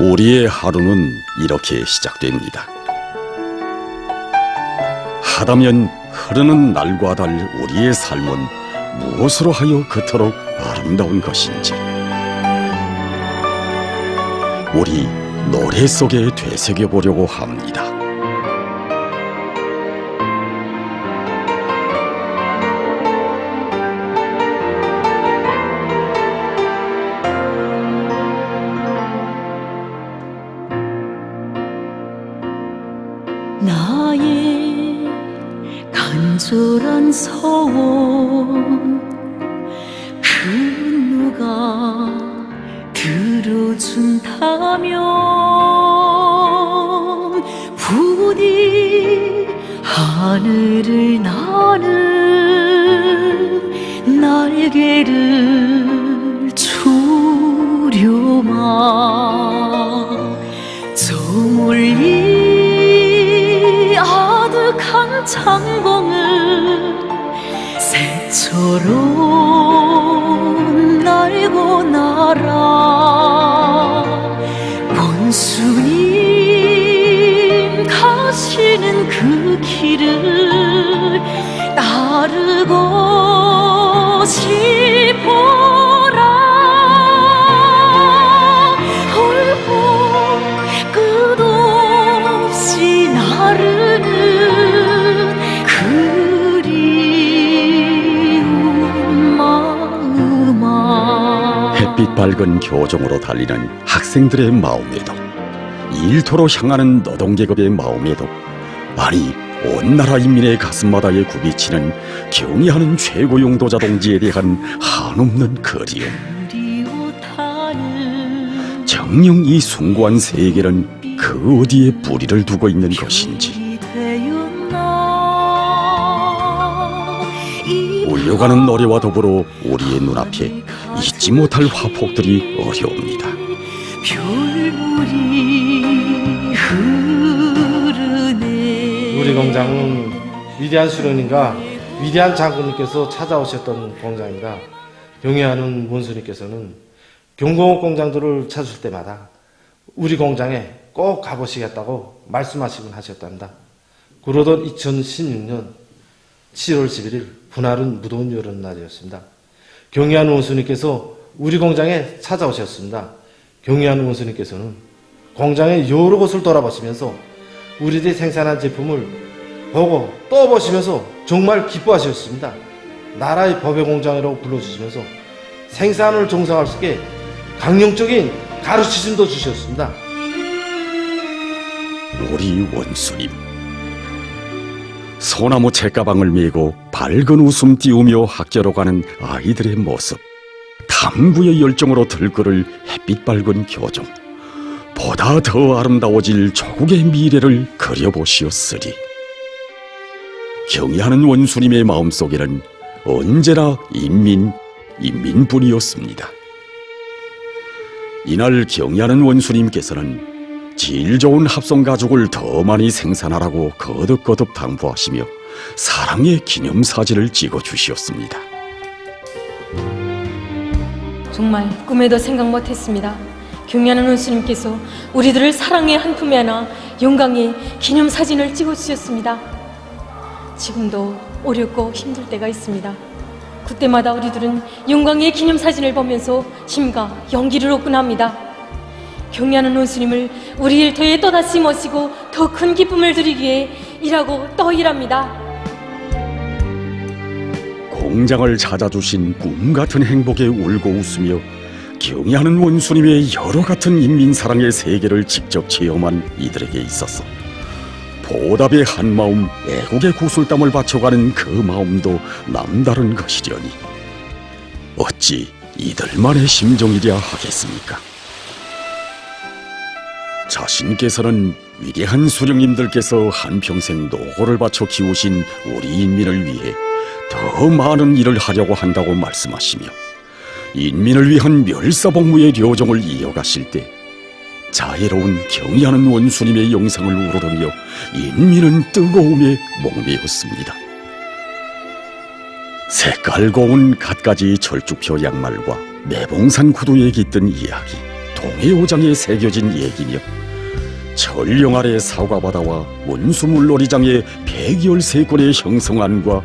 우리의 하루는 이렇게 시작됩니다. 하다면 흐르는 날과 달 우리의 삶은 무엇으로 하여 그토록 아름다운 것인지 우리 노래 속에 되새겨 보려고 합니다. 소원 그 누가 들어준다면 부디 하늘을 나는 날개를 주려마. 저물리 아득한 창공을 새처럼 날고 날아 원수님 가시는 그 길을 빛 밝은 교정으로 달리는 학생들의 마음에도 일터로 향하는 노동계급의 마음에도 아니 온 나라 인민의 가슴마다에 굽이치는 경의하는 최고용도 자 동지에 대한 한없는 그리움 정녕 이 숭고한 세계는 그 어디에 뿌리를 두고 있는 것인지 울려가는 노래와 더불어 우리의 눈앞에 잊지 못할 화폭들이 어려옵니다. 별물이 흐르네 우리 공장은 위대한 수령님과 위대한 장군님께서 찾아오셨던 공장입니다. 경애하는 원수님께서는 경공업 공장들을 찾을 때마다 우리 공장에 꼭 가보시겠다고 말씀하시곤 하셨답니다. 그러던 2016년 7월 11일 분할은 무더운 여름날이었습니다. 경애하는 원수님께서 우리 공장에 찾아오셨습니다. 경애하는 원수님께서는 공장의 여러 곳을 돌아보시면서 우리들이 생산한 제품을 보고 또 보시면서 정말 기뻐하셨습니다. 나라의 법의 공장이라고 불러주시면서 생산을 정상할 수 있게 강령적인 가르치심도 주셨습니다. 우리 원수님 소나무 책가방을 메고 밝은 웃음 띄우며 학교로 가는 아이들의 모습. 탐구의 열정으로 들끓을 햇빛 밝은 교정. 보다 더 아름다워질 조국의 미래를 그려보시었으리. 경의하는 원수님의 마음속에는 언제나 인민, 인민뿐이었습니다. 이날 경의하는 원수님께서는 질 좋은 합성 가죽을 더 많이 생산하라고 거듭거듭 당부하시며 사랑의 기념 사진을 찍어 주시었습니다. 정말 꿈에도 생각 못했습니다. 경애하는 원수님께서 우리들을 사랑의 한 품에 안아 영광의 기념 사진을 찍어 주셨습니다. 지금도 어렵고 힘들 때가 있습니다. 그때마다 우리들은 영광의 기념 사진을 보면서 힘과 용기를 얻곤 합니다. 경애하는 원수님을 우리 일터에 또다시 모시고 더 큰 기쁨을 드리기 위해 일하고 또 일합니다. 공장을 찾아주신 꿈 같은 행복에 울고 웃으며 경의하는 원수님의 여러 같은 인민사랑의 세계를 직접 체험한 이들에게 있어서 보답의 한 마음, 애국의 구슬땀을 바쳐가는 그 마음도 남다른 것이려니 어찌 이들만의 심정이랴 하겠습니까? 자신께서는 위대한 수령님들께서 한평생 노고를 바쳐 키우신 우리 인민을 위해 더 많은 일을 하려고 한다고 말씀하시며 인민을 위한 멸사복무의 료정을 이어가실 때 자애로운 경의하는 원수님의 영상을 우러러며 인민은 뜨거움에 목매였습니다. 색깔 고운 갖가지 철쭉표 양말과 매봉산 구두에 깃든 이야기 동해오장에 새겨진 얘기며 전령 아래 사과바다와 원수물놀이장의 백열세권의 형성안과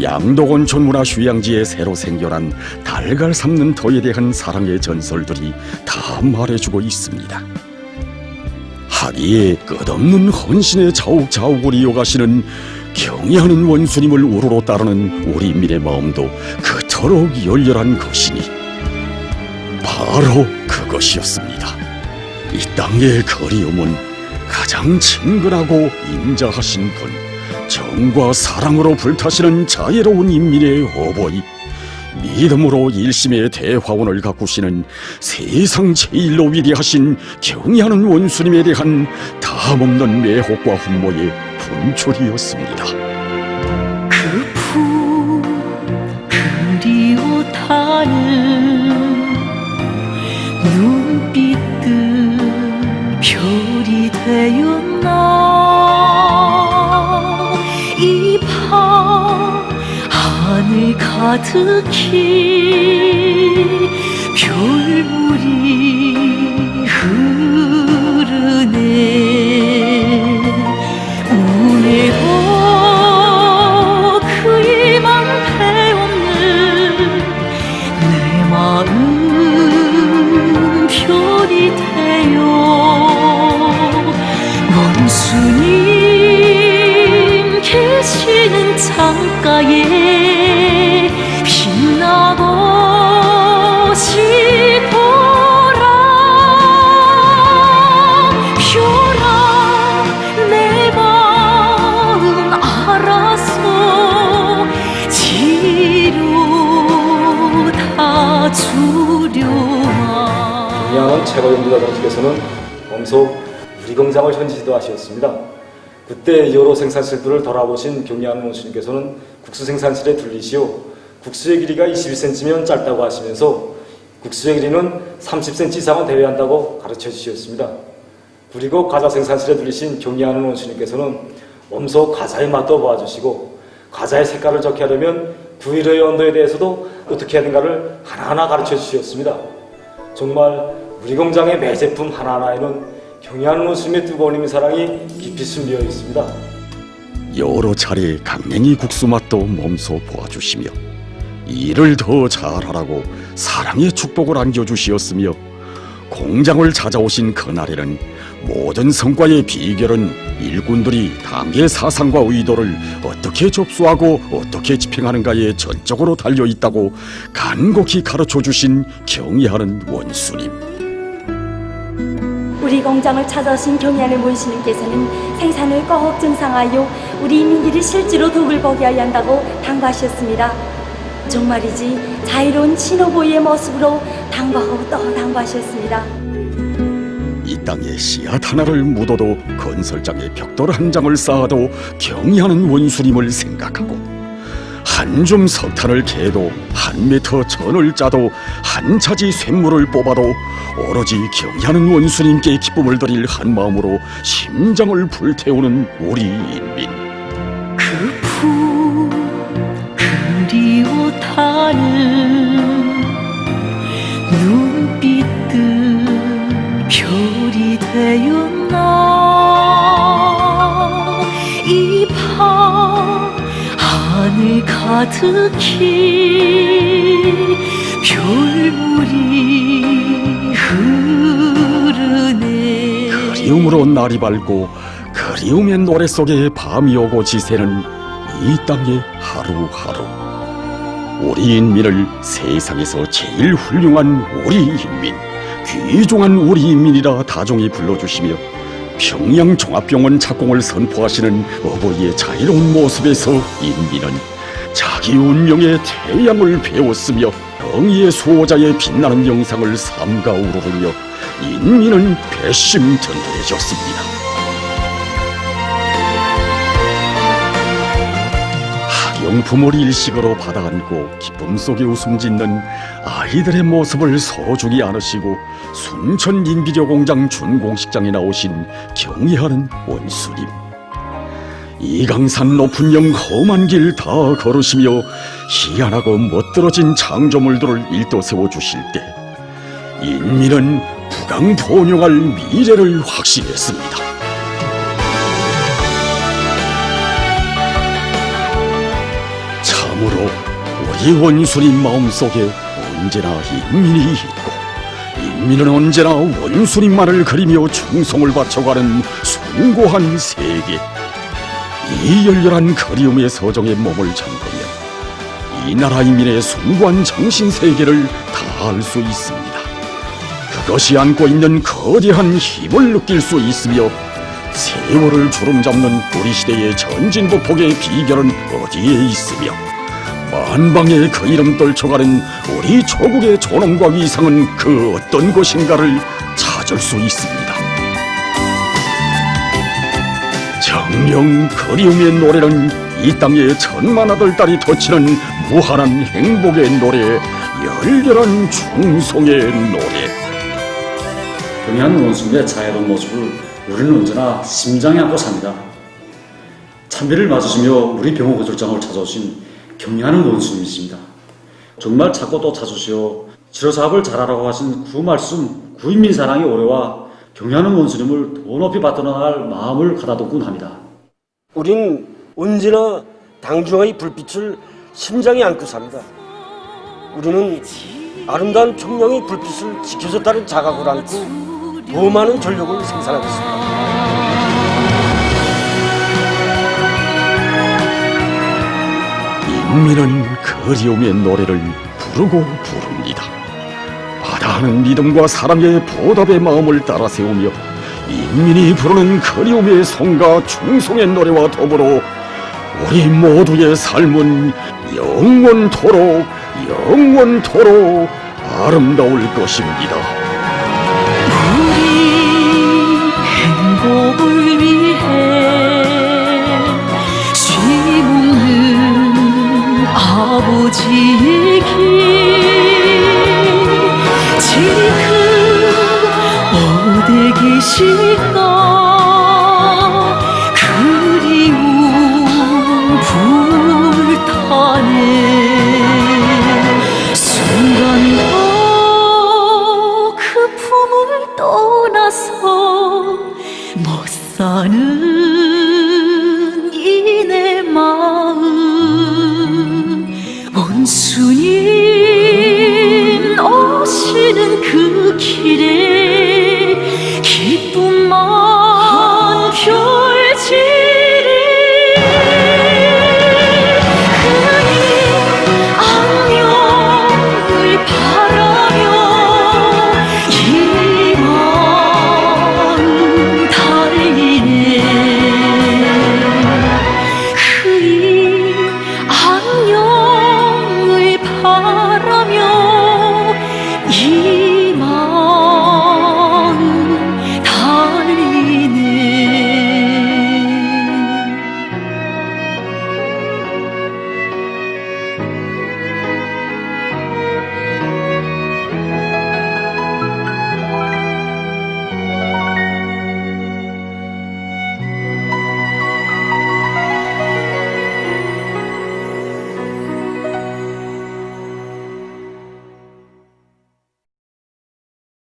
양도건 전문화 휴양지에 새로 생겨난 달걀 삶는 터에 대한 사랑의 전설들이 다 말해주고 있습니다. 하기에 끝없는 헌신의 자욱자욱을 이어가시는 경애하는 원수님을 우러러 따르는 우리 인민의 마음도 그토록 열렬한 것이니 바로 그 것이었습니다. 이 땅의 그리움은 가장 친근하고 인자하신 분, 정과 사랑으로 불타시는 자애로운 인민의 어버이, 믿음으로 일심의 대화원을 가꾸시는 세상 제일로 위대하신 경애하는 원수님에 대한 다함없는 매혹과 훈모의 분출이었습니다. 별이 되었나? 이 밤 하늘 가득히 별물이 원수님 계시는 창가에 빛나고 싶어라. 별아 내 마음 알아서 지로 다 주려마. 경리하는 최고 연구자장께서는 엄소 유리 공장을 현지 지도 하셨습니다. 그때 여러 생산실들을 돌아보신 경리하는 원수님께서는 국수 생산실에 들리시오. 국수의 길이가 21cm면 짧다고 하시면서 국수의 길이는 30cm 이상은 되어야 한다고 가르쳐 주셨습니다. 그리고 과자 생산실에 들리신 경리하는 원수님께서는 엄소 과자의 맛도 보아주시고 과자의 색깔을 좋게 하려면 구이로의 온도에 대해서도 어떻게 해야 되는가를 하나하나 가르쳐 주셨습니다. 정말 우리 공장의 매 제품 하나하나에는 경의하는 원수님의 뜨거운 사랑이 깊이 숨겨 있습니다. 여러 차례 강냉이 국수 맛도 몸소 보아주시며 일을 더 잘하라고 사랑의 축복을 안겨주시었으며 공장을 찾아오신 그날에는 모든 성과의 비결은 일꾼들이 당의 사상과 의도를 어떻게 접수하고 어떻게 집행하는가에 전적으로 달려 있다고 간곡히 가르쳐 주신 경의하는 원수님. 우리 공장을 찾아오신 경의하는 문신님께서는 생산을 꼭 증상하여 우리 민기를 실제로 덕을 보게 하야 한다고 당부하셨습니다. 정말이지 자유로운 신호보이의 모습으로 당부하고 또 당부하셨습니다. 이 땅에 씨앗 하나를 묻어도 건설장에 벽돌 한 장을 쌓아도 경의하는 원수님을 생각하고 한 줌 석탄을 캐도 한 미터 전을 짜도 한 차지 쇳물을 뽑아도 오로지 경의하는 원수님께 기쁨을 드릴 한 마음으로 심장을 불태우는 우리 인민. 그품 그리워 타는 눈빛들 별이 되었나 가득히 별물이 흐르네. 그리움으로 날이 밝고 그리움의 노래 속에 밤이 오고 지새는 이 땅의 하루하루. 우리 인민을 세상에서 제일 훌륭한 우리 인민 귀중한 우리 인민이라 다종이 불러주시며 평양 종합병원 착공을 선포하시는 어버이의 자유로운 모습에서 인민은 자기 운명의 태양을 배웠으며 정의의 수호자의 빛나는 영상을 삼가 우러르며 인민은 배심 든든해졌습니다. 학용품을 일식으로 받아안고 기쁨 속에 웃음 짓는 아이들의 모습을 서로 주기 않으시고 순천 인비료 공장 준공식장에 나오신 경의하는 원수님. 이강산 높은 영 험한 길 다 걸으시며 희한하고 멋들어진 창조물들을 일도 세워 주실 때 인민은 부강번영할 미래를 확신했습니다. 참으로 우리 원수님 마음속에 언제나 인민이 있고 인민은 언제나 원수님만을 그리며 충성을 바쳐가는 숭고한 세계 이 열렬한 그리움의 서정에 몸을 잠그면 이 나라 인민의 숭고한 정신 세계를 다 알 수 있습니다. 그것이 안고 있는 거대한 힘을 느낄 수 있으며 세월을 주름잡는 우리 시대의 전진보폭의 비결은 어디에 있으며 만방의 그 이름 떨쳐가는 우리 조국의 존엄과 위상은 그 어떤 곳인가를 찾을 수 있습니다. 정령 그리움의 노래는 이 땅의 천만 아들 딸이 터치는 무한한 행복의 노래, 열렬한 충성의 노래. 경의하는 원수님의 자애로운 모습을 우리는 언제나 심장에 안고 삽니다. 참배를 맞으시며 우리 병호 거절장을 찾아오신 경의하는 원수님이십니다. 정말 찾고 또 찾으시어 치료 사업을 잘하라고 하신 구 말씀, 구인민 사랑의 오래와 경의하는 원수님을 더 높이 받들어 나갈 마음을 가다듬곤 합니다. 우린 언제나 당중의 불빛을 심장에 안고 삽니다. 우리는 아름다운 청룡의 불빛을 지켜줬다는 자각을 안고 더 많은 전력을 생산하겠습니다. 인민은 그리움의 노래를 부르고 부릅니다. 바다하는 믿음과 사랑의 보답의 마음을 따라 세우며 인민이 부르는 그리움의 성과 충성의 노래와 더불어 우리 모두의 삶은 영원토록 영원토록 아름다울 것입니다. நானு